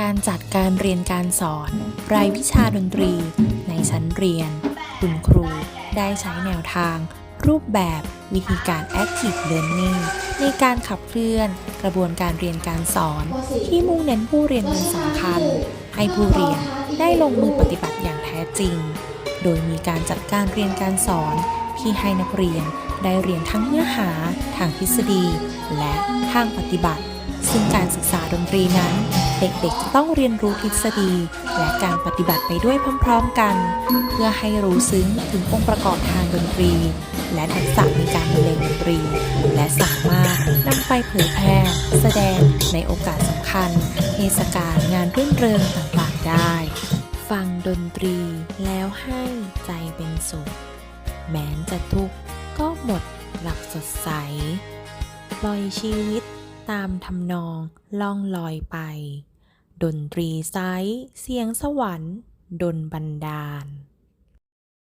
การจัดการเรียนการสอน รายวิชาดนตรี ในชั้นเรียน คุณครูได้ใช้แนวทาง รูปแบบวิธีการ Active Learning ในการขับเคลื่อนกระบวนการเรียนการสอน ที่มุ่งเน้นผู้เรียนเป็นสำคัญ ให้ผู้เรียนได้ลงมือปฏิบัติอย่างแท้จริง โดยมีการจัดการเรียนการสอนที่ให้นักเรียนได้เรียนทั้งเนื้อหา ทางทฤษฎี และทางปฏิบัติ ซึ่งการศึกษาดนตรีนั้น เด็กๆจะต้องเรียนรู้ทฤษฎี และการปฏิบัติไปด้วยพร้อมๆกัน เพื่อให้รู้ซึ้งถึงองค์ประกอบทางดนตรี และทักษะในการบรรเลงดนตรี และสามารถนำไปเผยแพร่ แสดงในโอกาสสำคัญเทศกาลงานรื่นเริงต่างๆได้ ฟังดนตรีแล้วให้ใจเป็นสุข แม้นจะทุกข์ก็หมดหลับสดใสปล่อยชีวิตตามทำนองล่องลอยไป ดนตรีไซส์เสียงสวรรค์ ดนบันดาล